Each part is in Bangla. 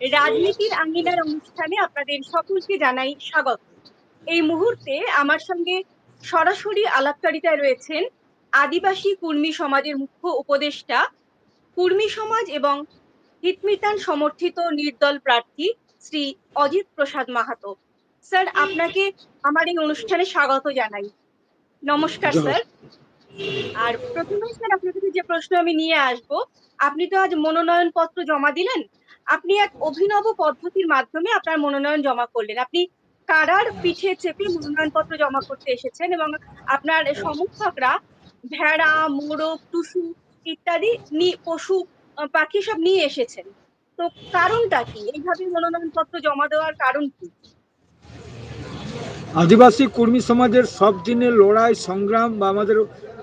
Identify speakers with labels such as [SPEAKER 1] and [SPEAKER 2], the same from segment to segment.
[SPEAKER 1] রাজনীতির আঙ্গিনার অনুষ্ঠানে আপনাদের সকলকে জানাই স্বাগত। এই মুহূর্তে আমার সঙ্গে সরাসরি আলাপকারিতায় রয়েছেন আদিবাসী কুর্মী সমাজের মুখ্য উপদেষ্টা কুর্মী সমাজ এবং হিতমিতান সমর্থিত নির্দল প্রার্থী শ্রী অজিত প্রসাদ মাহাতো। স্যার আপনাকে আমার এই অনুষ্ঠানে স্বাগত জানাই। নমস্কার স্যার। আর প্রথমে স্যার আপনার কাছে যে প্রশ্ন আমি নিয়ে আসব আপনি তো আজ মনোনয়ন পত্র জমা দিলেন আপনি এক অভিনব পদ্ধতির মাধ্যমে আপনার মনোনয়ন জমা করলেন। আপনি কারার পিঠে চেপে মনোনয়ন পত্র জমা করতে এসেছেন এবং আপনার সমর্থকরা ভেড়া, মোরগ, টুসু ইত্যাদি পশু পাখি সব নিয়ে এসেছেন। তো কারণটা কি? এইভাবে মনোনয়ন পত্র জমা দেওয়ার কারণ কি?
[SPEAKER 2] আদিবাসী কর্মী সমাজের সব দিনের লড়াই, সংগ্রাম বা আমাদের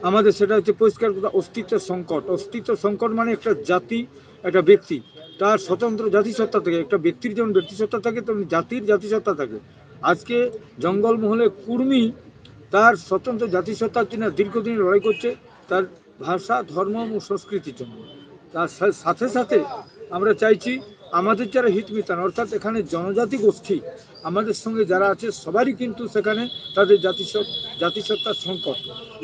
[SPEAKER 2] আমাদের সেটা হচ্ছে পরিষ্কার অস্তিত্ব সংকট। অস্তিত্ব সংকট মানে একটা জাতি, একটা ব্যক্তি। তার স্বতন্ত্র জাতিসত্তা থাকে, একটা ব্যক্তির যেমন ব্যক্তিসত্তা থাকে, তেমনি জাতির জাতিসত্তা থাকে। আজকে জঙ্গলমহলে কুর্মী তার স্বতন্ত্র জাতিসত্তার জন্য দীর্ঘদিন লড়াই করছে, তার ভাষা, ধর্ম ও সংস্কৃতির জন্য। তার সাথে সাথে আমরা চাইছি আমাদের যারা হিতমিতান অর্থাৎ এখানে জনজাতি গোষ্ঠী, আমাদের সঙ্গে যারা আছে, সবারই কিন্তু সেখানে তাদের জাতিসত জাতিসত্তার সংকট।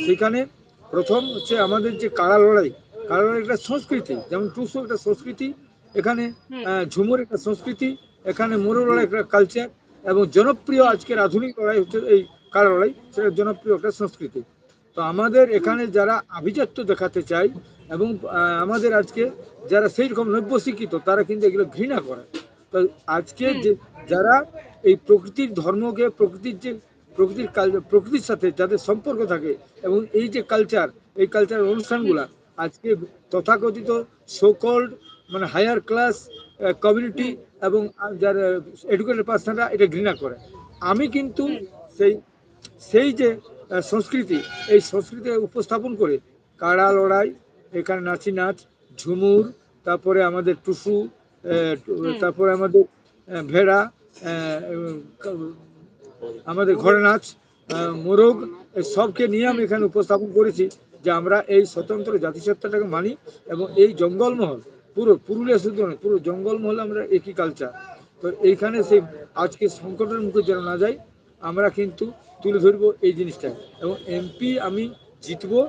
[SPEAKER 2] সেখানে প্রথম হচ্ছে আমাদের যে কারা লড়াই কারা লড়াই? একটা সংস্কৃতি। যেমন টুসু একটা সংস্কৃতি। এখানে ঝুমুর একটা সংস্কৃতি এখানে মোরো লড়াই একটা কালচার এবং জনপ্রিয় আজকের আধুনিক লড়াই হচ্ছে এই কারা লড়াই সেটা জনপ্রিয় একটা সংস্কৃতি। তো আমাদের এখানে যারা আভিজাত্য দেখাতে চায় এবং আমাদের আজকে যারা সেই রকম নব্য শিক্ষিত তারা কিন্তু এগুলো ঘৃণা করে। তো আজকে যে যারা এই প্রকৃতির ধর্মকে প্রকৃতির যে প্রকৃতির প্রকৃতির সাথে যাদের সম্পর্ক থাকে এবং এই যে কালচার এই কালচার অনুষ্ঠানগুলা আজকে তথাকথিত সোকল্ড মানে হায়ার ক্লাস কমিউনিটি এবং যারা এডুকেটেড পার্সনরা এটা ঘৃণা করে আমি কিন্তু সেই সেই যে সংস্কৃতি এই সংস্কৃতি উপস্থাপন করে কাড়া লড়াই এখানে নাচি নাচ ঝুমুর তারপরে আমাদের টুসু
[SPEAKER 1] হুম।
[SPEAKER 2] তারপরে আমাদের ভেড়া এবং ক- আমাদের ঘরে নাচ মোরগ সবকে নিয়ে আমি এখানে উপস্থাপন করেছি যে আমরা এই স্বতন্ত্র জাতিসত্তাটাকে মানি এবং এই জঙ্গলমহল পুরো পুরুলিয়া শুধু নয়, পুরো জঙ্গলমহলে আমরা একই কালচার তো এইখানে সেই আজকে সংকটের মুখে যেন না যাই, আমরা কিন্তু তুলে ধরবো এই জিনিসটা এবং এমপি আমি জিতবো,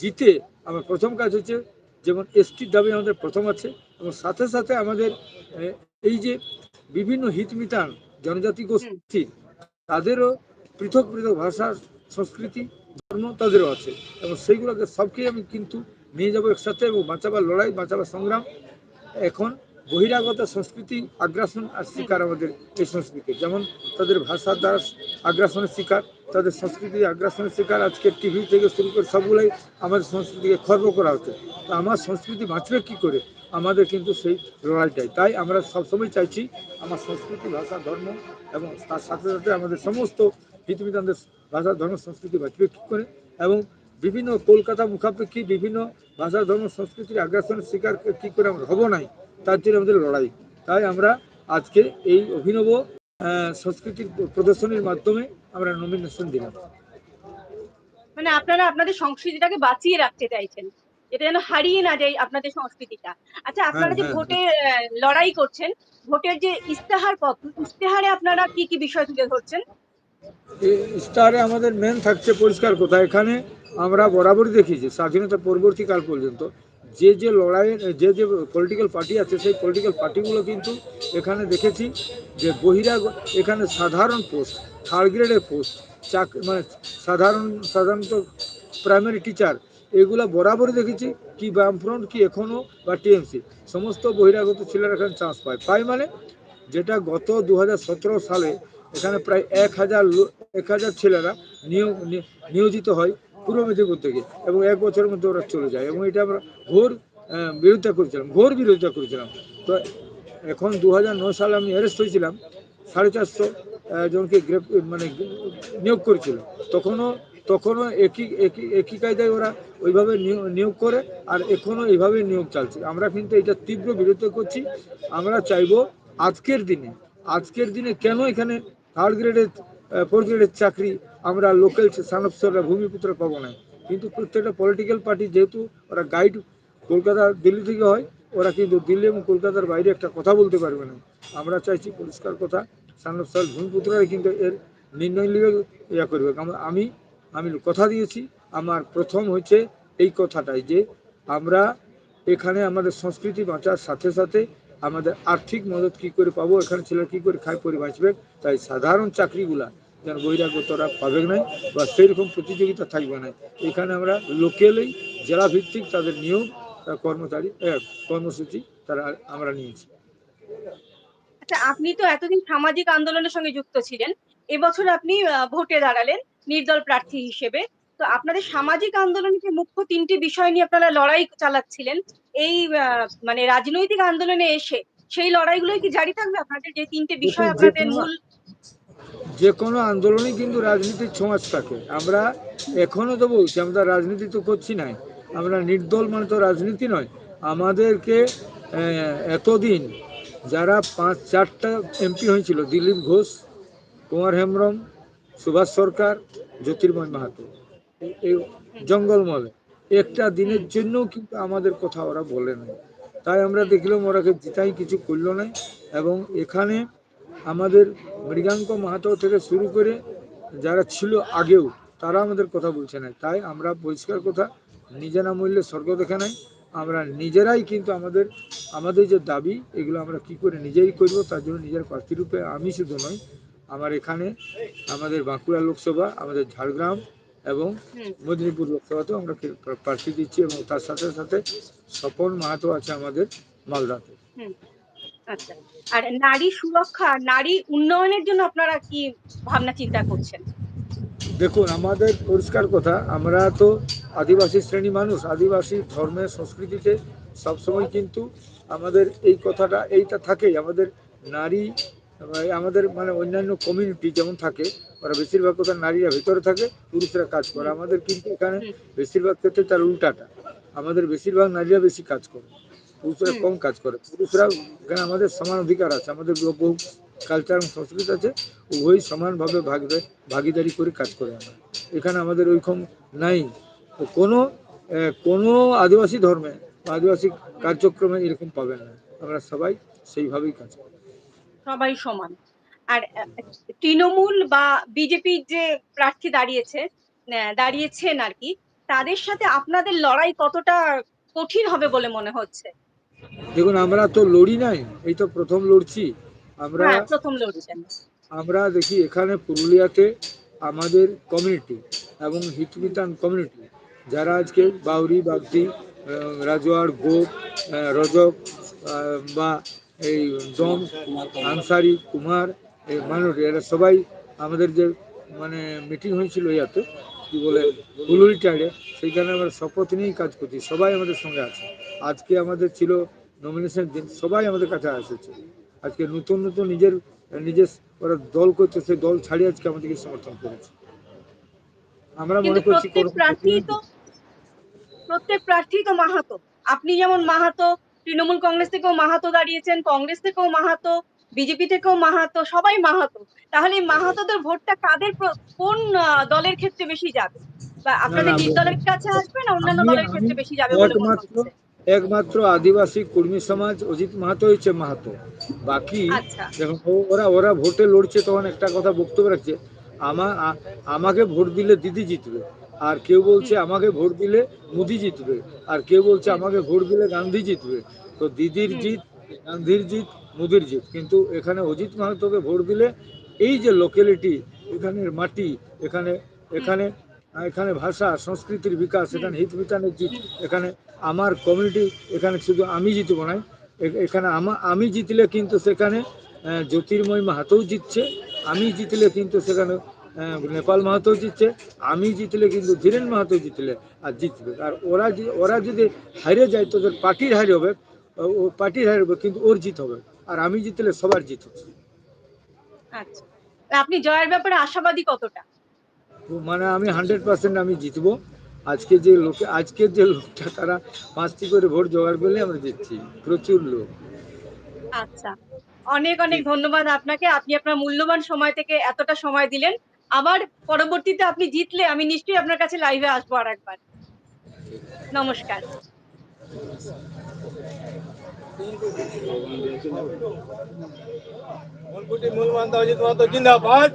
[SPEAKER 2] জিতে আমার প্রথম কাজ হচ্ছে, যেমন এসটির দাবি আমাদের প্রথম আছে, এবং সাথে সাথে আমাদের এই যে বিভিন্ন হিতমিতান জনজাতি গোষ্ঠী, তাদেরও পৃথক পৃথক ভাষা, সংস্কৃতি, ধর্ম তাদেরও আছে। এবং সেইগুলোকে সবকেই আমি কিন্তু নিয়ে যাব একসাথে এবং বাঁচাবার লড়াই, বাঁচাবার সংগ্রাম এখন বহিরাগত সংস্কৃতি আগ্রাসন আর শিকার আমাদের এই সংস্কৃতি। যেমন তাদের ভাষার দ্বারা আগ্রাসনের শিকার, তাদের সংস্কৃতি আগ্রাসনের শিকার আজকে টিভি থেকে শুরু করে সবগুলোই আমাদের সংস্কৃতিকে খর্ব করা হচ্ছে। তো আমার সংস্কৃতি বাঁচবে কী করে? আমাদের কিন্তু সেই লড়াইটাই। তাই আমরা সবসময় চাইছি আমার সংস্কৃতি, ভাষা, ধর্ম এবং তার সাথে সাথে আমাদের সমস্ত পৃথিবীতে আমাদের ভাষা, ধর্ম, সংস্কৃতি বাঁচবে কী করে? এবং বিভিন্ন কলকাতা মুখাপেক্ষী বিভিন্ন ভাষা ধর্ম সংস্কৃতির আগ্রাসনের শিকার কী করে আমরা হব নাই তার জন্য আমাদের লড়াই। তাই আমরা আজকে এই অভিনব সংস্কৃতির প্রদর্শনীর মাধ্যমে আমরা নমিনেশন দিলাম।
[SPEAKER 1] মানে আপনারা আপনাদের সংস্কৃতিটাকে বাঁচিয়ে রাখতে চাইছেন। এটা যেন হারিয়ে না যায় আপনাদের সংস্কৃতিটা। আচ্ছা আপনারা যে
[SPEAKER 2] হ্যাঁ,
[SPEAKER 1] ভোটে আহ, লড়াই করছেন ভোটের যে ইস্তেহার পত্র ইস্তেহারে আপনারা কি কি বিষয় তুলে ধরছেন?
[SPEAKER 2] ইস্তেহারে আমাদের মেন থাকছে পরিষ্কার কথা। এখানে আমরা বরাবরই দেখিয়েছি, স্বাধীনতা পরবর্তীকাল পর্যন্ত যে যে লড়াইয়ের যে যে পলিটিক্যাল পার্টি আছে, সেই পলিটিক্যাল পার্টিগুলো কিন্তু এখানে দেখেছি যে বহিরা এখানে সাধারণ পোস্ট থার্ড গ্রেডের পোস্ট চাক মানে সাধারণ, সাধারণত প্রাইমারি টিচার এগুলো বরাবরই দেখেছি, কি বামফ্রন্ট, কি এখনও বা টিএমসি সমস্ত বহিরাগত ছেলেরা এখানে চান্স পায়। পায় মানে যেটা গত দু হাজার সতেরো সালে এখানে প্রায় এক হাজার এক হাজার ছেলেরা নিয়োজিত হয় পূর্ব মেদিনীপুর থেকে এবং এক বছরের মধ্যে ওরা চলে যায়। এবং এটা আমরা ঘোর বিরোধিতা করেছিলাম, ঘোর বিরোধিতা করেছিলাম। তো এখন দু সালে আমি অ্যারেস্ট হয়েছিলাম, সাড়ে চারশো জনকে গ্রেপ মানে নিয়োগ করেছিল। তখনও তখনও একই একই একই কায়দায় ওরা ওইভাবে নিয়োগ- নিয়োগ করে আর এখনও এইভাবে নিয়োগ চালছে। আমরা কিন্তু এটা তীব্র বিরোধিতা করছি। আমরা চাইব আজকের দিনে আজকের দিনে কেন এখানে থার্ড গ্রেডের গ্রেডের চাকরি আমরা লোকাল সানপসররা ভূমিপুত্র পাবো না। কিন্তু প্রত্যেকটা পলিটিক্যাল পার্টি যেহেতু ওরা গাইড কলকাতা দিল্লি থেকে হয়, ওরা কিন্তু দিল্লি এবং কলকাতার বাইরে একটা কথা বলতে পারবে না। আমরা চাইছি পরিষ্কার কথা সানব সাল ভূমিপুত্ররা কিন্তু এর নির্ণয় নিয়ে ইয়া করবে। কারণ আমি আমি কথা দিয়েছি, আমার প্রথম হচ্ছে এই কথাটাই যে আমরা এখানে আমাদের সংস্কৃতি বাঁচার সাথে সাথে আমাদের আর্থিক মদত কি করে পাবো, এখানে ছেলেরা কি করে খায় পরি বাঁচবে, তাই সাধারণ চাকরিগুলা যেন বহিরাগতরা পাবে না বা সেরকম প্রতিযোগিতা থাকবে না। এখানে আমরা লোকেলেই জেলা ভিত্তিক তাদের নিয়োগ কর্মচারী কর্মসূচি তারা আমরা নিয়েছি।
[SPEAKER 1] আচ্ছা আপনি তো এতদিন সামাজিক আন্দোলনের সঙ্গে যুক্ত ছিলেন। এবছর আপনি আহ, ভোটে দাঁড়ালেন নির্দল প্রার্থী হিসেবে। তো আপনাদের সামাজিক আন্দোলনের যে মুখ্য তিনটি বিষয় নিয়ে আপনারা লড়াই চালাচ্ছিলেন এই আহ, মানে রাজনৈতিক আন্দোলনে এসে সেই লড়াইগুলোই কি জারি থাকবে? আপনাদের যে তিনটে বিষয় আপনাদের মূল
[SPEAKER 2] যে কোনো আন্দোলনে কিন্তু রাজনীতির ছোঁয়াচ থাকে। আমরা এখনও তো বলছি, আমরা রাজনীতি তো করছি নাই। আমরা নির্দল মানে তো রাজনীতি নয়। আমাদেরকে এতদিন যারা পাঁচ, চারটা এমপি হয়েছিল, দিলীপ ঘোষ, কুমার হেমব্রম, সুভাষ সরকার, জ্যোতির্ময় মাহাতো, এই- এই জঙ্গলমলে একটা দিনের জন্য কিন্তু আমাদের কথা ওরা বলে নাই। তাই আমরা দেখলাম ওরাকে জিতাই কিছু করল না এবং এখানে আমাদের মৃগাঙ্ক মাহাতো থেকে শুরু করে যারা ছিল আগেও, তারা আমাদের কথা বলছে না। তাই আমরা পরিষ্কার কথা নিজে না মূল্যে স্বর্গ দেখে নাই। আমরা নিজেরাই কিন্তু আমাদের আমাদের যে দাবি, এগুলো আমরা কি করে নিজেই করব, তার জন্য নিজের প্রার্থী রূপে আমি শুধু নয় আমার এখানে আমাদের বাঁকুড়া লোকসভা, আমাদের ঝাড়গ্রাম এবং মেদিনীপুর লোকসভাতেও আমরা প্রার্থী দিচ্ছি এবং তার সাথে সাথে স্বপন মাহাতো আছে আমাদের মালদাতে।
[SPEAKER 1] আচ্ছা। আর নারী সুরক্ষা নারী উন্নয়নের জন্য আপনারা কি ভাবনা চিন্তা করছেন?
[SPEAKER 2] দেখুন আমাদের পরিষ্কার কথা আমরা তো আদিবাসী শ্রেণি মানুষ আদিবাসী ধর্মের সংস্কৃতিতে সবসময় কিন্তু আমাদের এই কথাটা এইটা থাকেই। আমাদের নারী আমাদের মানে অন্যান্য কমিউনিটি যেমন থাকে ওরা বেশিরভাগ কথা নারীরা ভিতরে থাকে পুরুষরা কাজ করে। আমাদের কিন্তু এখানে বেশিরভাগ ক্ষেত্রে তার উল্টাটা। আমাদের বেশিরভাগ নারীরা বেশি কাজ করে। পুরুষরা কম কাজ করে। পুরুষরা এখানে আমাদের সমান অধিকার আছে আমাদের বহু কালচার এবং সংস্কৃতি আছে উভয়ই সমানভাবে ভাগ ভাগিদারি করে কাজ করে আমরা। এখানে আমাদের ওইরকম নাই। কোনো কোনো আদিবাসী ধর্মে আদিবাসী কার্যক্রমে এরকম পাবেন না। আমরা সবাই সেইভাবেই কাজ করি।
[SPEAKER 1] সবাই সমান। আর তৃণমূল বা বিজেপির যে প্রার্থী দাঁড়িয়েছে দাঁড়িয়েছেন আর কি তাদের সাথে আপনাদের লড়াই কতটা কঠিন হবে বলে মনে হচ্ছে?
[SPEAKER 2] দেখুন আমরা তো লড়ি নাই এই তো প্রথম লড়ছি। আমরা
[SPEAKER 1] হ্যাঁ প্রথম লড়ছেন।
[SPEAKER 2] আমরা দেখি এখানে পুরুলিয়াতে আমাদের কমিউনিটি এবং হিতবিতান কমিউনিটি যারা আজকে বাউরি বাগদি আহ, রাজওয়ার গোপ রজক বা এই দম আনসারি কুমার এই মানুষ এরা সবাই আমাদের যে মানে মিটিং হয়েছিল ইয়াতে কি বলে হুলুরি টাইডে সেইখানে আমরা শপথ নিয়েই কাজ করছি সবাই আমাদের সঙ্গে আছে। আজকে আমাদের ছিল নমিনেশন দিন সবাই আমাদের কাছে এসেছে। আজকে নতুন নতুন নিজের নিজের ওরা দল করছে সেই দল ছাড়িয়ে আজকে আমাদেরকে সমর্থন করেছে। আমরা মনে করছি
[SPEAKER 1] প্রত্যেক প্রার্থী তো মাহাতো। আপনি যেমন মাহাতো তৃণমূল কংগ্রেস থেকেও মাহাতো দাঁড়িয়েছেন কংগ্রেস থেকেও মাহাতো বিজেপি থেকেও মাহাতো সবাই মাহাতো। তাহলে মাহাতোদের ভোটটা কাদের কোন দলের ক্ষেত্রে বেশি যাবে? বা আপনাদের নিজ দলের কাছে আসবে না অন্যান্য দলের ক্ষেত্রে বেশি যাবে বলে মনে হচ্ছে?
[SPEAKER 2] একমাত্র আদিবাসী কর্মী সমাজ অজিত মাহাতো হচ্ছে মাহাতো। বাকি
[SPEAKER 1] আচ্ছা।
[SPEAKER 2] দেখুন ও- ওরা ওরা ভোটে লড়ছে তখন একটা কথা বক্তব্য রাখছে আমা আমাকে ভোট দিলে দিদি জিতবে আর কেউ বলছে আমাকে ভোট দিলে মোদি জিতবে আর কেউ বলছে আমাকে ভোট দিলে গান্ধী জিতবে। তো দিদির জিত গান্ধীর জিত মোদির জিত কিন্তু এখানে অজিত মাহাতোকে ভোট দিলে এই যে লোকালিটি এখানের মাটি এখানে এখানে এখানে ভাষা সংস্কৃতির বিকাশ এখানে হিত বিতানের জিত এখানে আমার কমিউনিটি এখানে শুধু আমি জিতব না এখানে আমা আমি জিতলে কিন্তু সেখানে জ্যোতির্ময় মাহাতোও জিতছে আমি জিতলে কিন্তু সেখানে নেপাল মাহাতো জিতছে আমি জিতলে কিন্তু ধীরেন মাহাতো জিতলে আর জিতবে। আর ওরা যদি ওরা যদি হারিয়ে যায় তো ওদের পার্টির হারি হবে ও- ও পার্টির হারি হবে কিন্তু ওর জিত হবে আর আমি জিতলে সবার জিত হবে
[SPEAKER 1] আচ্ছা। আপনি জয়ের ব্যাপারে আশাবাদী কতটা?
[SPEAKER 2] মানে আমি হান্ড্রেড পার্সেন্ট আমি জিতবো। আজকে যে লোকে আজকের যে লোকটা তারা পাঁচটি করে ভোট জোগাড় করলে আমরা জিতছি। প্রচুর লোক।
[SPEAKER 1] আচ্ছা। অনেক অনেক ধন্যবাদ আপনাকে। আপনি আপনার মূল্যবান সময় থেকে এতটা সময় দিলেন। আবার পরবর্তীতে আপনি জিতলে আমি নিশ্চয়ই আপনার কাছে লাইভে আসব আর একবার নমস্কার
[SPEAKER 3] জিন্দাবাদ!